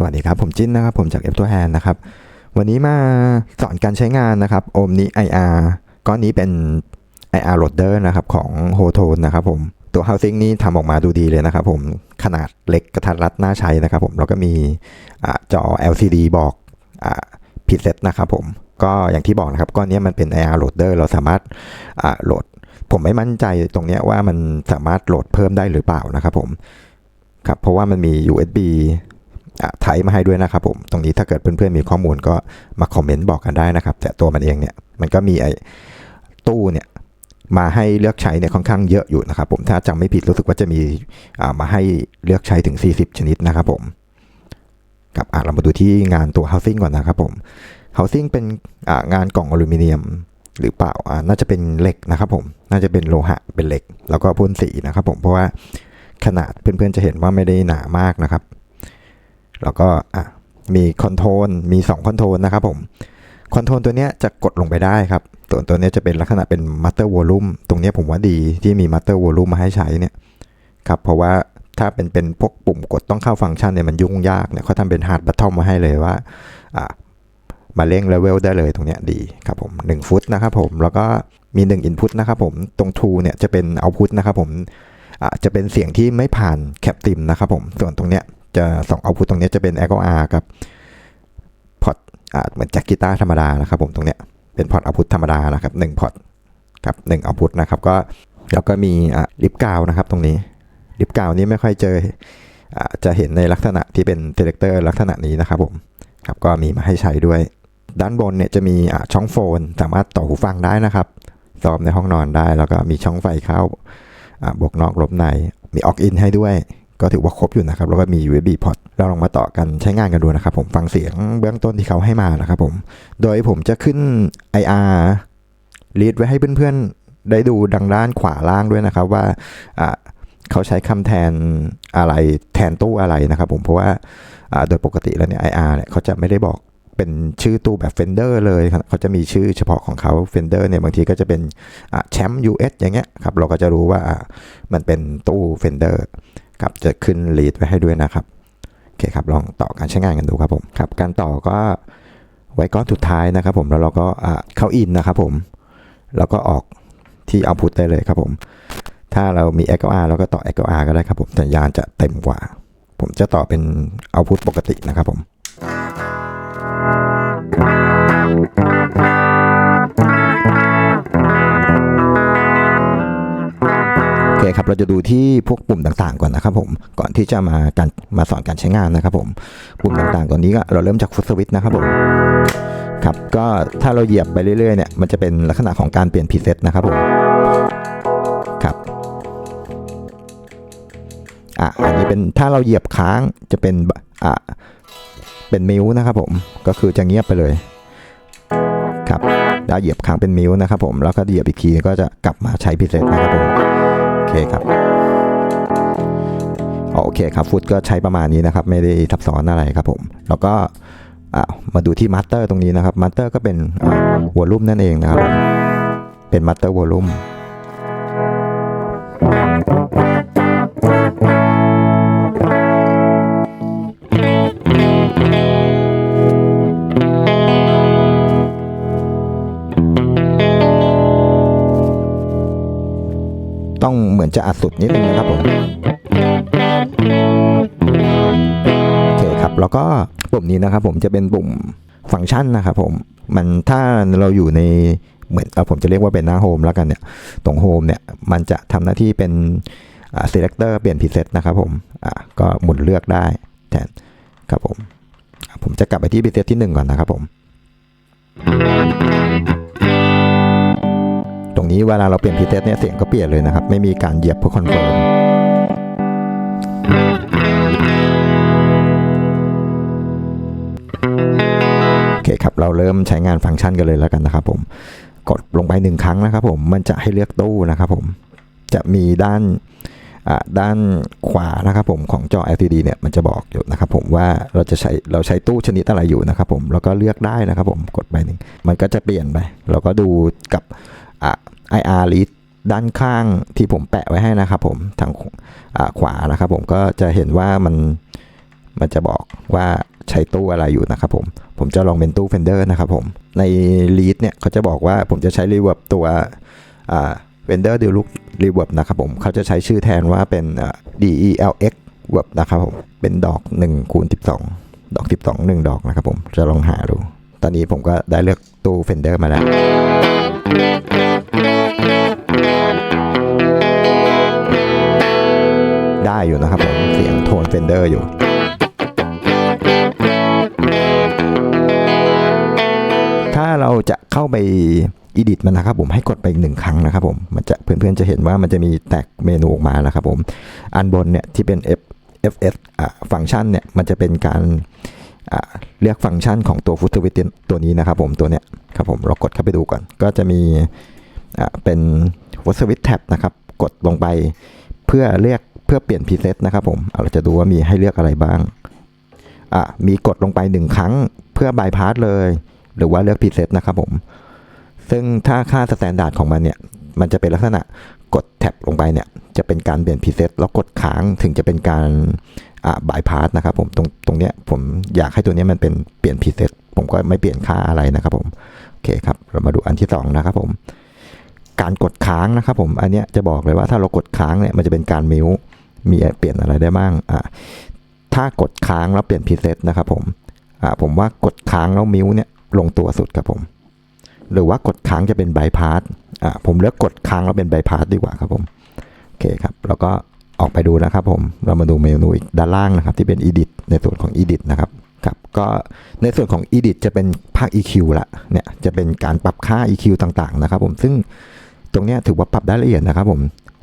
สวัสดีครับ ผมจิ้นนะครับ ผมจาก F ตัวแฮนนะครับ วันนี้มาสอนการใช้งานนะครับ Omni IR ก้อนนี้เป็น IR loader นะครับ ของ h o t o n นะครับผม ตัว housing นี่ทำออกมาดูดีเลยนะครับผม ขนาดเล็กกระทัดรัดน่าใช้นะครับผม แล้วก็มีอจอ LCD บอกพิเศษนะครับผม ก็อย่างที่บอกนะครับ ก้อนนี้มันเป็น IR loader เราสามารถโหลด ผมไม่มั่นใจตรงนี้ว่ามันสามารถโหลดเพิ่มได้หรือเปล่านะครับผม ครับ เพราะว่ามันมี USB ไทยมาให้ด้วยนะครับผม ตรงนี้ถ้าเกิดเพื่อนๆมีข้อมูลก็มาคอมเมนต์บอกกันได้นะครับ แต่ตัวมันเองเนี่ยมันก็มีไอ้ตู้เนี่ยมาให้เลือกใช้เนี่ยค่อนข้างเยอะอยู่นะครับผมถ้าจำไม่ผิดรู้สึกว่าจะมีมาให้เลือกใช้ถึง 40 ชนิดนะครับผมกับเรามาดูที่งานตัว housing ก่อนนะครับผม housing เป็นงานกล่องอลูมิเนียมหรือเปล่าน่าจะเป็นเหล็กนะครับผมน่าจะเป็นโลหะเป็นเหล็ก แล้วก็พ่นสีนะครับผมเพราะว่าขนาดเพื่อนๆจะเห็นว่าไม่ได้หนามากนะครับ แล้วก็อะมีคอนโทรลมี2คอนโทรลนะครับผมคอนโทรลตัวนี้จะกดลงไปได้ครับ ตัวตัวนี้จะเป็นลักษณะเป็นมัตเตอร์วอลลุ่มตรงนี้ผมว่าดีที่มีมัตเตอร์วอลลุ่มมาให้ใช้เนี่ยครับเพราะว่าถ้าเป็นเป็นพวกปุ่มกดต้องเข้าฟังก์ชันเนี่ยมันยุ่งยากเนี่ยเขาทำเป็นฮาร์ดบัตทอมมาให้เลยว่าอ่ามาเร่งเลเวลได้เลยตรงนี้ดีครับผม 1 ฟุตนะครับผม แล้วก็มี 1 Input นะครับผมตรง True เนี่ยจะเป็น Output นะครับผมจะเป็นเสียงที่ไม่ผ่านแคปติมนะครับผมส่วนตรงเนี้ย จะสองเอาพุตตรงนี้จะเป็น e อ o R กับพอร์ตเหมือนแจ็คกีตาร์ธรรมดานะครับผมตรงเนี้ยเป็นพอร์ตเอาพุตธรรมดานะครับหนึ่งพอร์ตกับหนึ่งเอาพุตนะครับก็แล้วก็มีลิปกาวนะครับตรงนี้ลิปกาวนี้ไม่ค่อยเจอจะเห็นในลักษณะที่เป็นเซเลคเตอร์ลักษณะนี้นะครับผมครับก็มีมาให้ใช้ด้วย ด้านบนเนี่ยจะมีช่องโฟน สามารถต่อหูฟังได้นะครับซ้อมในห้องนอนได้ แล้วก็มีช่องไฟเข้าบวกนอกลบในมีออกอินให้ด้วย ก็ถือว่าครบอยู่นะครับแล้วก็มี USB port เราลองมาต่อกันใช้งานกันดูนะครับผมฟังเสียงเบื้องต้นที่เขาให้มานะครับผมโดยผมจะขึ้น IR ลีดไว้ให้เพื่อนๆ ได้ดูดังด้านขวาล่างด้วยนะครับว่าเขาใช้คำแทนอะไรแทนตู้อะไรนะครับผมเพราะว่าโดยปกติแล้วเนี่ย IR เนี่ยเขาจะไม่ได้บอกเป็นชื่อตู้แบบ Fender เลยเขาจะมีชื่อเฉพาะของเขา Fender เนี่ยบางทีก็จะเป็นแชมป์ US อย่างเงี้ยครับเราก็จะรู้ว่ามันเป็นตู้ Fender ครับจะขึ้นลีดไว้ให้ด้วยนะครับโอเคครับลองต่อการใช้งานกันดูครับผมครับการต่อก็ไว้ก้อนสุดท้ายนะครับผมแล้วเราก็เข้าอินนะครับผมแล้วก็ออกที่เอาพุทได้เลยครับผมถ้าเรามี XLR แล้วก็ต่อ XLR ก็ได้ครับผมสัญญาณจะเต็มกว่า ผมจะต่อเป็นเอาพุทปกตินะครับผม เคครับ เราจะดูที่พวกปุ่มต่างๆก่อนนะครับผม ก่อนที่จะมาการมาสอนการใช้งานนะครับผม ปุ่มต่างๆตัวนี้ก็เราเริ่มจากฟุตสวิตนะครับผม ครับ ก็ถ้าเราเหยียบไปเรื่อยๆเนี่ย มันจะเป็นลักษณะของการเปลี่ยนพรีเซตนะครับผม ครับ อะ อันนี้เป็นถ้าเราเหยียบค้างจะเป็น อะ เป็นมิวนะครับผม ก็คือจะเงียบไปเลย ครับแล้วเหยียบค้างเป็นมิวนะครับผม แล้วก็เหยียบอีกทีก็จะกลับมาใช้พรีเซตนะครับผม เคครับโอเคครับฟุตก็ใช้ประมาณนี้นะครับ ไม่ได้ซับซ้อนอะไรครับผม แล้วก็มาดูที่มัตเตอร์ตรงนี้นะครับมัตเตอร์ก็เป็นวอลลุ่มนั่นเองนะครับ เป็นมัตเตอร์วอลลุ่ม อัดสุดนิดนึงนะครับผมโอเคครับแล้วก็ปุ่มนี้นะครับผมจะเป็นปุ่มฟังก์ชันนะครับผมมันถ้าเราอยู่ในเหมือนเอผมจะเรียกว่าเป็นหน้าโฮมแล้วกันเนี่ยตรงโฮมเนี่ยมันจะทำหน้าที่เป็น selector เปลี่ยน preset นะครับผมอ่าก็หมุนเลือกได้แทนครับผม ผมจะกลับไปที่ preset ที่ 1 ก่อนนะครับผม นี้เวลาเราเปลี่ยนพีเซตเนี่ยเสียงก็เปลี่ยนเลยนะครับ ไม่มีการเหยียบเพื่อคอนเฟิร์มโอเคครับ เราเริ่มใช้งานฟังก์ชันกันเลยแล้วกันนะครับผม กดลงไปหนึ่งครั้งนะครับผมมันจะให้เลือกตู้นะครับผมจะมีด้านด้านขวานะครับผมของจอ LCD เนี่ยมันจะบอกอยู่นะครับผมว่าเราจะใช้เราใช้ตู้ชนิดอะไรอยู่นะครับผมแล้วก็เลือกได้นะครับผมกดไปหนึ่งมันก็จะเปลี่ยนไป เราก็ดูกับ IR list ด้านข้างที่ผมแปะไว้ให้นะครับผมทางขวานะครับผมก็จะเห็นว่ามันมันจะบอกว่าใช้ตู้อะไรอยู่นะครับผม ผมจะลองเป็นตู้ Fender นะครับผมใน lead เนี่ยเขาจะบอกว่าผมจะใช้ reverb ตัวอ่า Fender Deluxe Reverb นะครับผมเขาจะใช้ชื่อแทนว่าเป็น DELX Verb นะครับผมเป็นดอก1คูณ12 ดอก 12 1 ดอกนะครับผมจะลองหาดู ตอนนี้ผมก็ได้เลือกตู้ Fender มาแล้ว อยู่นะครับผมเสียงโทนเฟนเดอร์อยู่ถ้าเราจะเข้าไป edit มันนะครับผมให้กดไปอีกหนึ่งครั้งนะครับผมมันจะเพื่อนๆจะเห็นว่ามันจะมีแท็กเมนูออกมานะครับผมอันบนเนี่ยที่เป็น F fs ฟังก์ชันเนี่ยมันจะเป็นการเรียกฟังก์ชันของตัวฟุตวิตตัวนี้นะครับผมตัวเนี้ยครับผมเรากดเข้าไปดูก่อน ก็จะมีเป็นฟุตวิตแท็บนะครับ กดลงไปเพื่อเรียก เพื่อเปลี่ยนพรีเซตนะครับผมเราจะดูว่ามีให้เลือกอะไรบ้างอะมีกดลงไปหนึ่งครั้งเพื่อบายพาสเลย หรือว่าเลือกพรีเซตนะครับผม ซึ่งถ้าค่าสแตนดาร์ดของมันเนี่ย มันจะเป็นลักษณะกดแท็บลงไปเนี่ย จะเป็นการเปลี่ยนพรีเซตแล้วกดค้างถึงจะเป็นการอ่าบายพาสนะครับผมตรงตรงเนี้ยผมอยากให้ตัวเนี้ยมันเป็นเปลี่ยนพรีเซตผมก็ไม่เปลี่ยนค่าอะไรนะครับผมโอเคครับ เรามาดูอันที่สองนะครับผมการกดค้างนะครับผม อันเนี้ยจะบอกเลยว่าถ้าเรากดค้างเนี่ยมันจะเป็นการมิว มีเปลี่ยนอะไรได้บ้างอ่าถ้ากดค้างแล้วเปลี่ยนพรีเซตนะครับผมอ่าผมว่ากดค้างแล้วมิวเนี่ยลงตัวสุดครับผม หรือว่ากดค้างจะเป็นบายพาสอ่าผมเลือกกดค้างแล้วเป็นบายพาสดีกว่าครับผมโอเคครับ แล้วก็ออกไปดูนะครับผม เรามาดูเมนูอีกด้านล่างนะครับ ที่เป็น edit ในส่วนของ edit นะครับครับก็ในส่วนของ edit จะเป็นภาค EQ ละเนี่ยจะเป็นการปรับค่า EQ ต่างๆนะครับผมซึ่งตรงนี้ถือว่าปรับได้ละเอียดนะครับผม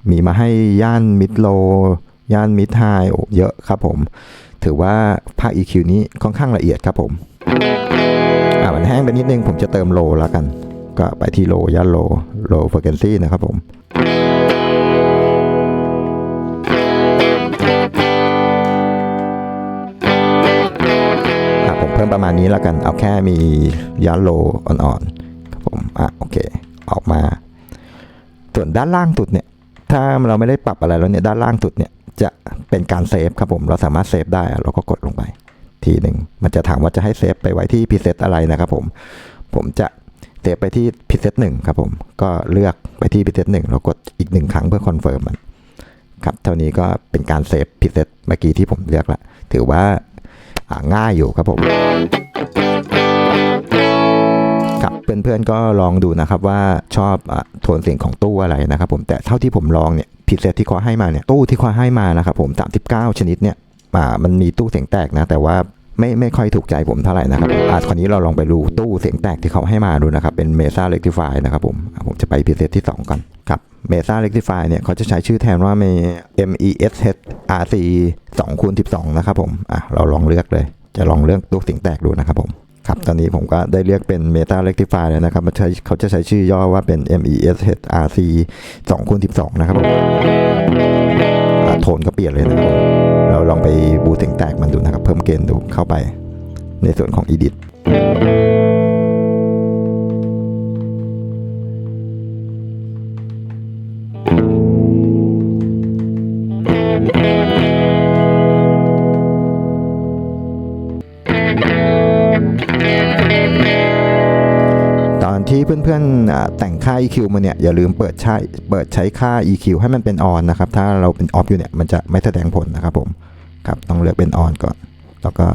มีมาให้ย่าน mid low ย่าน mid high โอ้เยอะครับผม ถือว่าภาค EQ นี้ค่อนข้างละเอียดครับผมอ่ามันแห้งไปนิดนึงผมจะเติมโลแล้วกัน ก็ไปที่โลย่านโลโลเฟอร์เกนซี่นะครับผมอะผมเพิ่มประมาณนี้แล้วกัน เอาแค่มีย่านโลอ่อนๆครับผม อะ โอเค ออกมา ส่วนด้านล่างสุดเนี่ย ถ้าเราไม่ได้ปรับอะไรแล้วเนี่ยด้านล่างสุดเนี่ยจะเป็นการเซฟครับผมเราสามารถเซฟได้เราก็กดลงไป ทีหนึ่งมันจะถามว่าจะให้เซฟไปไว้ที่พิเซตอะไรนะครับผมผมจะเซฟไปที่พิเซตหนึ่งครับผมก็เลือกไปที่พิเซตหนึ่งแล้วกดอีกหนึ่งครั้งเพื่อคอนเฟิร์มมันครับเท่านี้ก็เป็นการเซฟพิเซตเมื่อกี้ที่ผมเลือกละถือว่าง่ายอยู่ครับผม เพื่อนๆก็ลองดูนะครับว่าชอบอโทนเสียงของตู้อะไรนะครับผมแต่เท่าที่ผมลองเนี่ยพิเศษที่เขาให้มาเนี่ยตู้ที่เขาให้มานะครับผม39 ชนิดเนี่ยอ่ามันมีตู้เสียงแตกนะ แต่ว่าไม่ไม่ค่อยถูกใจผมเท่าไหร่นะครับอ่าคราวนี้เราลองไปดูตู้เสียงแตกที่เขาให้มาดูนะครับ เป็น Mesa Rectify นะครับผม ผมจะไปพิเศษที่ 2 ก่อนครับ Mesa Rectify เนี่ยเขาจะใช้ชื่อแทนว่า M E S H R C 2คูณ12 นะครับผม อะ เราลองเลือกเลย จะลองเลือกตู้เสียงแตกดูนะครับผม ครับตอนนี้ผมก็ได้เรียกเป็น Meta Rectify แล้วนะครับมันใช้เขาจะใช้ชื่อย่อว่าเป็น MESHRC 2คูณ12 นะครับผมโทนก็เปลี่ยนเลยนะครับเราลองไปบูเสียงแตกมันดูนะครับ เพิ่มเกณฑ์ดูเข้าไปในส่วนของ Edit เพื่อนๆแต่งค่า EQ มาเนี่ยอย่าลืมเปิดใช้เปิดใช้ค่า EQ ให้มันเป็น on นะครับ ถ้าเราเป็น off อยู่เนี่ยมันจะไม่แสดงผลนะครับผมครับต้องเลือกเป็น on ก่อน แล้วก็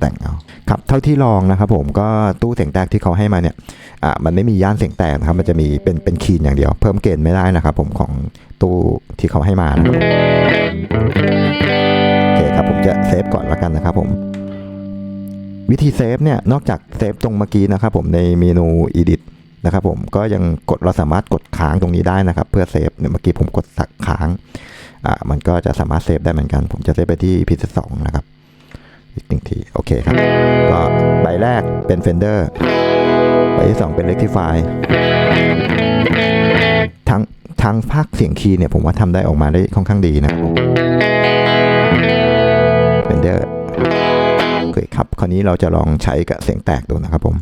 แต่งเอาครับเท่าที่ลองนะครับผมก็ตู้เสียงแตกที่เขาให้มาเนี่ยอ่ามันไม่มีย่านเสียงแตกนะครับ มันจะมีเป็นเป็นคีนอย่างเดียว เพิ่มเกณฑ์ไม่ได้นะครับ ผมของตู้ที่เขาให้มานะครับโอเคครับผมจะเซฟก่อนแล้วกันนะครับผมวิธีเซฟเนี่ยนอกจากเซฟตรงเมื่อกี้นะครับผมในเมนู edit นะครับผมก็ยังกดเราสามารถกดค้างตรงนี้ได้นะครับ เพื่อเซฟเนี่ยเมื่อกี้ผมกดสักค้างอ่ามันก็จะสามารถเซฟได้เหมือนกัน ผมจะเซฟไปที่พิเศสองนะครับอีกหนึ่งทีโอเคครับ ก็ใบแรกเป็น Fender ใบที่สองเป็น Rectify ทั้งทั้งภาคเสียงคีย์เนี่ยผมว่าทำได้ออกมาได้ค่อนข้างดีนะครับผม Fender โอเคครับ คราวนี้เราจะลองใช้กับเสียงแตกดูนะครับผม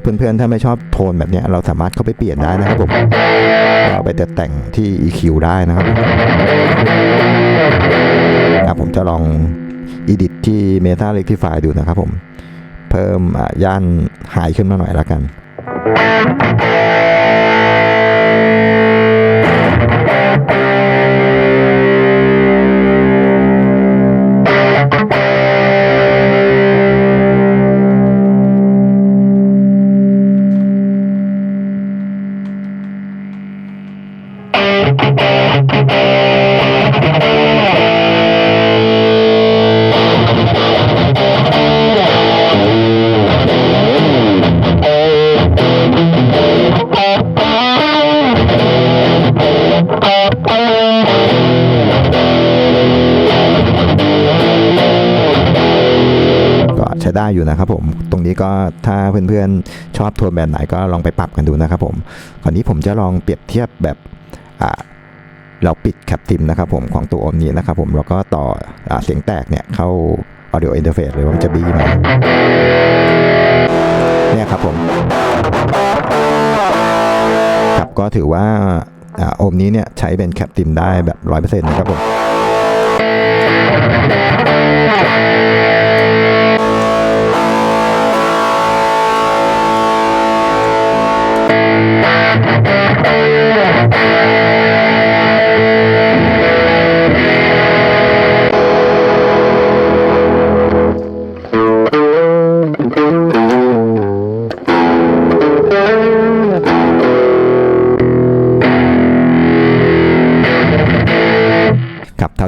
นี้ยเพื่อนๆ ถ้าไม่ชอบโทนแบบเนี้ยเราสามารถเข้าไปเปลี่ยนได้นะครับผมเราไปแต่งที่ EQ ได้นะครับอะผมจะลอง edit ที่ Meta Rectify ดูนะครับผม เพิ่มย่านหายขึ้นมาหน่อยละกัน ช้ได้อยู่นะครับผมตรงนี้ก็ถ้าเพื่อนๆชอบโทนแบบไหนก็ลองไปปรับกันดูนะครับผมคราวนี้ผมจะลองเปรียบเทียบแบบเราปิดแคปติมนะครับผมของตัวโอมนี้นะครับผมแล้วก็ต่ออเสียงแตกเนี่ยเข้า audio interface เลยว่ามันจะบี้มาเนี่ยครับผมครับก็ถือว่าอ่าโอมนี้เนี่ยใช้เป็นแคปติมได้แบบ 100%นะครับผม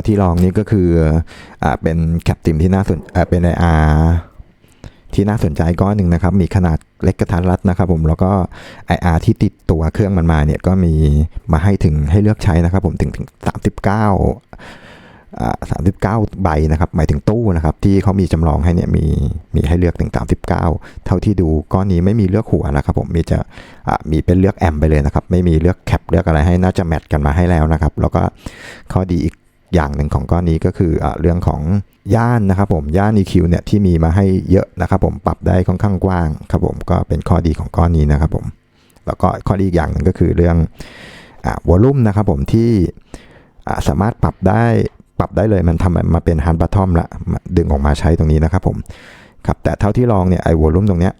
ท่าที่ลองนี่ก็คืออ่าเป็นแคปติมที่น่าสนอ่าเป็น IR ที่น่าสนใจก้อนหนึ่งนะครับ มีขนาดเล็กกระทัดรัดนะครับผมแล้วก็ IR ที่ติดตัวเครื่องมันมาเนี่ยก็มีมาให้ถึงให้เลือกใช้นะครับผมถึงถึง39อ่า39ใบนะครับ หมายถึงตู้นะครับ ที่เขามีจำลองให้เนี่ยมีมีให้เลือกถึง 39 เท่าที่ดูก้อนนี้ไม่มีเลือกหัวนะครับ ผมมีจะมีเป็นเลือกแอมไปเลยนะครับ ไม่มีเลือกแคปเลือกอะไรให้น่าจะแมทกันมาให้แล้วนะครับ แล้วก็ข้อดีอีก อย่างหนึ่งของก้อนนี้ก็คืออเรื่องของย่านนะครับผมย่าน EQ เนี่ยที่มีมาให้เยอะนะครับผมปรับได้ค่อนข้างกว้างครับผมก็เป็นข้อดีของก้อนนี้นะครับผมแล้วก็ข้อดีอีกอย่างหนึ่งก็คือเรื่องอวอลลุ่มนะครับผมที่สามารถปรับได้ปรับได้เลยมันทำมาเป็นฮันบัตทอมละดึงออกมาใช้ตรงนี้นะครับผมครับแต่เท่าที่ลองเนี่ยไอวอลลุ่มตรงเนี้ย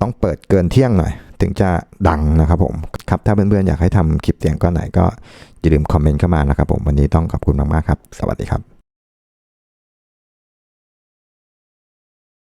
ต้องเปิดเกินเที่ยงหน่อย ถึงจะดังนะครับผมครับถ้าเพื่อนๆอยากให้ทำคลิปเสียงก้อนไหนก็อย่าลืมคอมเมนต์เข้ามานะครับผมวันนี้ต้องขอบคุณมากๆครับ สวัสดีครับ